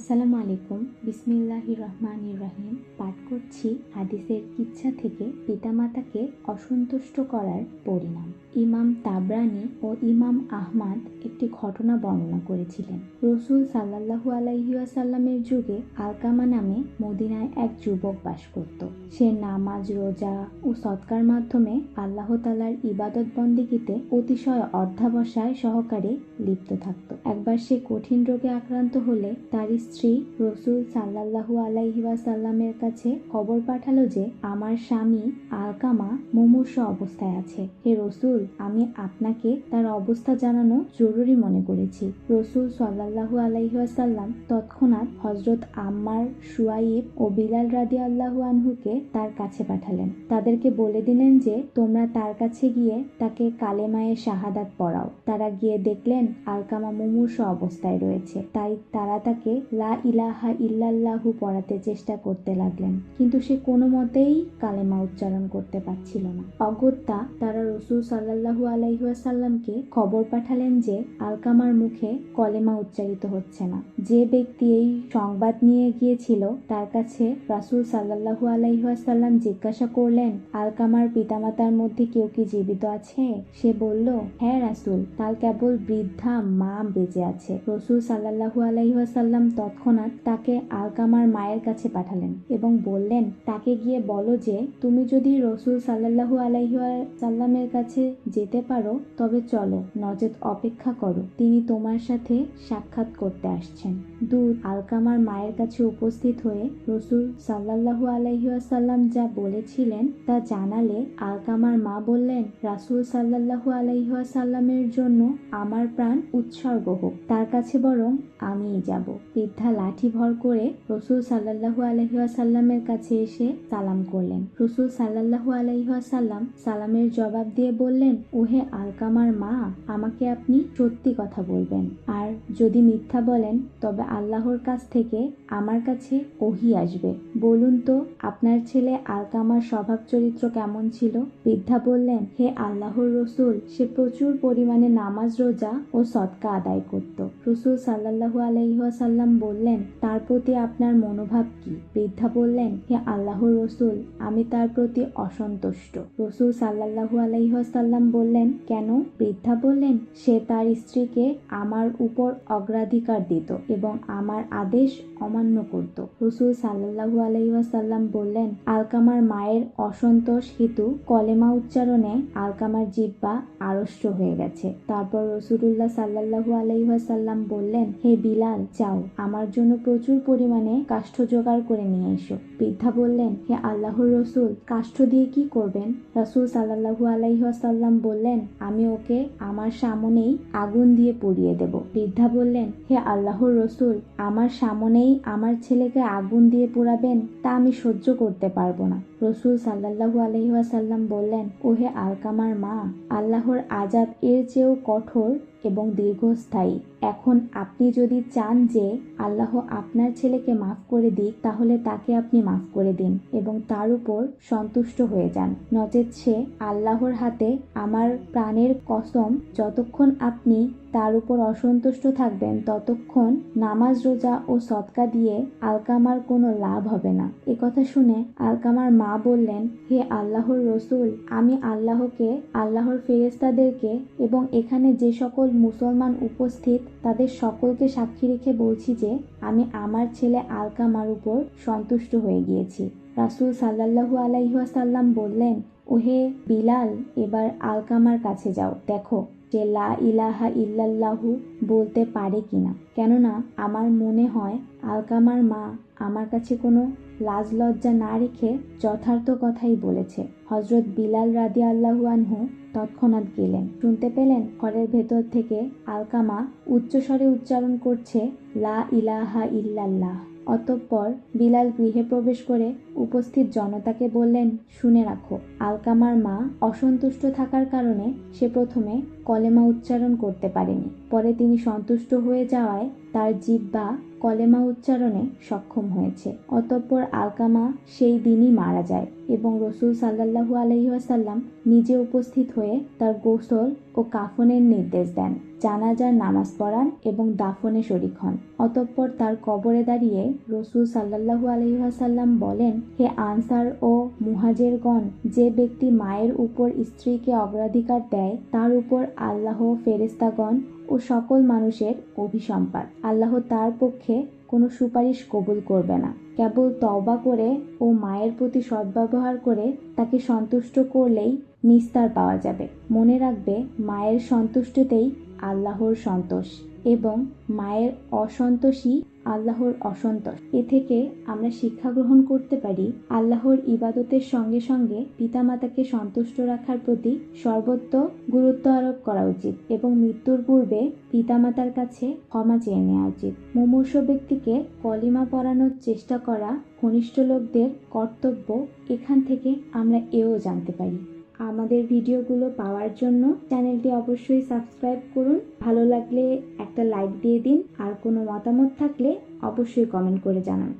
আসসালামু আলাইকুম। বিসমিল্লাহির রহমানির রহিম। পাঠ করছি হাদিসের কিচ্ছা থেকে পিতামাতাকে অসন্তুষ্ট করার পরিণাম। ইমাম তাবরানি ও ইমাম আহমাদ একটি ঘটনা বর্ণনা করেছিলেন। রসুল সাল্লাহু আলাইসাল্লামের যুগে আলকামা নামে মদিনায় এক যুবক বাস করত। সে নামাজ, রোজা ও সৎকার মাধ্যমে আল্লাহ তালার ইবাদত বন্দিগিতে অতিশয় অর্ধাবসায় সহকারে লিপ্ত থাকত। একবার সে কঠিন রোগে আক্রান্ত হলে তার স্ত্রী রসুল সাল্লাহু আলাইহিওয়াসাল্লামের কাছে খবর পাঠালো যে আমার স্বামী আলকামা মুমূর্ষ অবস্থায় আছে। হে রসুল, আমি আপনাকে তার অবস্থা জানানো জরুরি মনে করেছি। রসুল সাল্লাহু আলাইহাসাল্লাম তৎক্ষণাৎ হজরত আম্মার সুয়াইব ও বিলাল রাদি আল্লাহু আনহুকে তার কাছে পাঠালেন। তাদেরকে বলে দিলেন যে, তোমরা তার কাছে গিয়ে তাকে কালেমায়ে শাহাদাত পড়াও। তারা গিয়ে দেখলেন আলকামা মুমূর্ষ অবস্থায় রয়েছে। তাই তারা তাকে লা ইলাহা ইল্লাল্লাহু পড়াতে চেষ্টা করতে লাগলেন, কিন্তু সে কোনো মতেই কালেমা উচ্চারণ করতে পারছিল না। অগত্যা তারা রসুল সাল্লাহু আলাইহাসাল্লামকে খবর পাঠালেন যে আলকামার মুখে কলেমা উচ্চারিত হচ্ছে না। যে ব্যক্তি এই সংবাদ নিয়ে গিয়েছিল, তার কাছে রাসুল সাল্লাহু আলাইহাসাল্লাম জিজ্ঞাসা করলেন, আলকামার পিতামাতার মধ্যে কেউ কি জীবিত আছে? সে বলল হ্যাঁ রাসুল, তার কেবল বৃদ্ধা মা বেঁচে আছে। রসুল সাল্লাহু আলাইহাসাল্লাম তৎক্ষণাৎ তাকে আলকামার মায়ের কাছে পাঠালেন এবং বললেন, তাকে গিয়ে বলো যে, তুমি যদি রসুল সাল্লাহু আলাইসাল্লামের কাছে যেতে পারো, তবে চলো নজেদ অপেক্ষা করো। তিনি তোমার সাথে সাক্ষাৎ করতে আসছেন। দূত আলকামার মায়ের কাছে উপস্থিত হয়ে রসুল সাল্লাহু আলাইসাল্লাম যা বলেছিলেন তা জানালে আলকামার মা বললেন, রাসুল সাল্লাহু আলাইসাল্লামের জন্য আমার প্রাণ উৎসর্গ হোক। তার কাছে বরং আমিই যাব। বৃদ্ধা লাঠি ভর করে রসুল সাল্লাহু আলহিহাসাল্লামের কাছে এসে সালাম করলেন। রসুল সাল্লাহু আলহিহাসাল্লাম সালামের জবাব দিয়ে বললেন, ওহে আলকামার মা, আমাকে আপনি সত্যি কথা বলবেন। আর যদি মিথ্যা বলেন, তবে আল্লাহর কাছ থেকে আমার কাছে ওহি আসবে। বলুন তো, আপনার ছেলে আলকামার স্বভাব চরিত্র কেমন ছিল? বৃদ্ধা বললেন, হে আল্লাহর রসুল, সে প্রচুর পরিমাণে নামাজ, রোজা ও সৎকা আদায় করত। রসুল সাল্লাহু আলহিহাসাল্লাম বললেন, তার প্রতি আপনার মনোভাব কি? বৃদ্ধা বললেন, হে আল্লাহর রসুল, আমি তার প্রতি অসন্তুষ্ট। রসুল সাল্লাহু আলহিহাসাল্লাম বললেন, কেন? বৃদ্ধা বললেন, সে তার স্ত্রীকে আমার উপর অগ্রাধিকার দিত এবং আমার আদেশ অমান্য করত। রসুল সাল্লাহু আলহিহাসাল্লাম বললেন, আলকামার মায়ের অসন্তোষ হেতু কলেমা উচ্চারণে আলকামার জিব্বা আড়ষ্ট হয়ে গেছে। তারপর রসুল্লাহ সাল্লাহু আলহিহাসাল্লাম বললেন, হে বিলাল, যাও আমার জন্য প্রচুর পরিমাণে কাষ্ঠ জোগাড় করে নিয়ে এসো। বৃদ্ধা বললেন, হে আল্লাহর রসুল, কাষ্ঠ দিয়ে কি করবেন? রসুল সাল্লাহু আলাইহাসাল্লাম বললেন, আমি ওকে আমার সামনেই আগুন দিয়ে পুড়িয়ে দেব। বৃদ্ধা বললেন, হে আল্লাহর রসুল, আমার সামনেই আমার ছেলেকে আগুন দিয়ে পোড়াবেন, তা আমি সহ্য করতে পারব না। রসুল সাল্লাহু আলহিহাসাল্লাম বললেন, ওহে আলকামার মা, আল্লাহর আজাব এর চেয়েও কঠোর এবং দীর্ঘস্থায়ী। এখন আপনি যদি চান যে আল্লাহ আপনার ছেলেকে মাফ করে দিক, তাহলে তাকে আপনি মাফ করে দিন এবং তার উপর সন্তুষ্ট হয়ে যান। নচেত সে আল্লাহর হাতে আমার প্রাণের কসম, যতক্ষণ আপনি তার উপর অসন্তুষ্ট থাকবেন ততক্ষণ নামাজ, রোজা ও সৎকা দিয়ে আলকামার কোনো লাভ হবে না। এ কথা শুনে আলকামার মা বললেন, হে আল্লাহর রসুল, আমি আল্লাহকে, আল্লাহর ফেরেস্তাদেরকে এবং এখানে যে সকল মুসলমান উপস্থিত, তাদের সকলকে সাক্ষী রেখে বলছি যে, আমি আমার ছেলে আলকামার উপর সন্তুষ্ট হয়ে গিয়েছি। রাসুল সাল্লাহু আলাইহাসাল্লাম বললেন, ওহে বিলাল, এবার আলকামার কাছে যাও। দেখো যে লা ইলাহা ইল্লাল্লাহু বলতে পারে কিনা। কেননা, আমার মনে হয়, আলকামার মা আমার কাছে কোনো লাজ লজ্জা না রেখে যথার্থ কথাই বলেছে। হজরত বিলাল রাদি আল্লাহু আনহু তৎক্ষণাৎ গেলেন। শুনতে পেলেন, ঘরের ভেতর থেকে আলকামা উচ্চস্বরে উচ্চারণ করছে, লা ইলাহা ইল্লাল্লাহ। অতঃপর বিলাল গৃহে প্রবেশ করে উপস্থিত জনতাকে বললেন, শুনে রাখো, আলকামার মা অসন্তুষ্ট থাকার কারণে সে প্রথমে কলেমা উচ্চারণ করতে পারেনি। পরে তিনি সন্তুষ্ট হয়ে যাওয়ায় তার জিব্বা কলেমা উচ্চারণে সক্ষম হয়েছে। অতঃপর আলকামা সেই দিনই মারা যায় এবং রসুল সাল্লাহু আলহিহাসাল্লাম নিজে উপস্থিত হয়ে তার গোসল ও কাফনের নির্দেশ দেন। জানাজার নামাজ পড়ান এবং দাফনে শরিক হন। অতঃপর তার কবরে দাঁড়িয়ে রসুল সাল্লাহু আলহিহাসাল্লাম বলেন, হে আনসার ও মুহাজেরগণ, যে ব্যক্তি মায়ের উপর স্ত্রীকে অগ্রাধিকার দেয়, তার উপর আল্লাহ ফেরেস্তাগণ ও সকল মানুষের অভিসম্পাদ আল্লাহ তার পক্ষে কোনো সুপারিশ কবুল করবে না। কেবল তওবা করে ও মায়ের প্রতি সদ্ব্যবহার করে তাকে সন্তুষ্ট করলেই নিস্তার পাওয়া যাবে। মনে রাখবে, মায়ের সন্তুষ্টিতেই আল্লাহর সন্তোষ এবং মায়ের অসন্তোষই আল্লাহর অসন্তোষ। এ থেকে আমরা শিক্ষা গ্রহণ করতে পারি আল্লাহর ইবাদতের সঙ্গে সঙ্গে পিতামাতাকে সন্তুষ্ট রাখার প্রতি সর্বত্র গুরুত্ব আরোপ করা উচিত এবং মৃত্যুর পূর্বে পিতামাতার কাছে ক্ষমা চেয়ে নেওয়া উচিত। মুমূর্ষ ব্যক্তিকে কলিমা পড়ানোর চেষ্টা করা ঘনিষ্ঠ লোকদের কর্তব্য, এখান থেকে আমরা এও জানতে পারি। আমাদের ভিডিওগুলো পাওয়ার জন্য চ্যানেলটি অবশ্যই সাবস্ক্রাইব করুন। ভালো লাগলে একটা লাইক দিয়ে দিন। আর কোনো মতামত থাকলে অবশ্যই কমেন্ট করে জানান।